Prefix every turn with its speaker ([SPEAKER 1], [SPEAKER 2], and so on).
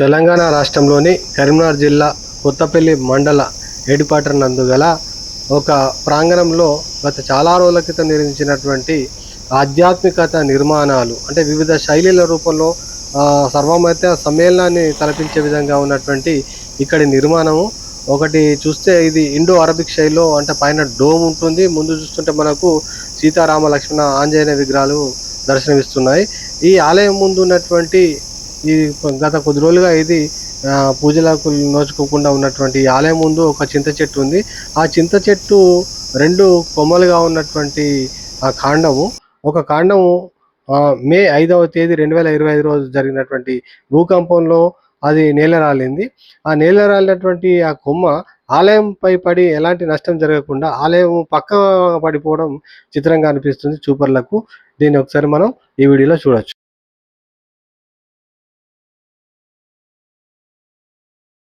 [SPEAKER 1] తెలంగాణ రాష్ట్రంలోని కరీంనగర్ జిల్లా కొత్తపల్లి మండల ఏడిపాటర్ నందు గల ఒక ప్రాంగణంలో గత చాలా రోజుల క్రితం నిర్మించినటువంటి ఆధ్యాత్మికత నిర్మాణాలు అంటే వివిధ శైలిల రూపంలో ఆ, సర్వమత సమ్మేళనాన్ని తలపించే విధంగా ఉన్నటువంటి ఇక్కడి నిర్మాణము. ఒకటి చూస్తే ఇది ఇండో అరబిక్ శైలిలో అంటే పైన డోమ్ ఉంటుంది. ముందు చూస్తుంటే మనకు సీతారామ లక్ష్మణ ఆంజనేయ విగ్రహాలు దర్శనమిస్తున్నాయి. ఈ ఆలయం ముందు ఉన్నటువంటి ఈ గత కొద్ది రోజులుగా ఇది పూజలకు నోచుకోకుండా ఉన్నటువంటి ఆలయం ముందు ఒక చింత చెట్టు ఉంది. ఆ చింత చెట్టు రెండు కొమ్మలుగా ఉన్నటువంటి ఆ కాండము. ఒక కాండము మే ఐదవ తేదీ రెండు వేల ఇరవై ఐదు రోజు జరిగినటువంటి భూకంపంలో అది నేలరాలింది. ఆ నేలరాలినటువంటి ఆ కొమ్మ ఆలయంపై పడి ఎలాంటి నష్టం జరగకుండా ఆలయం పక్క పడిపోవడం చిత్రంగా అనిపిస్తుంది చూపర్లకు. దీన్ని ఒకసారి మనం ఈ వీడియోలో చూడొచ్చు.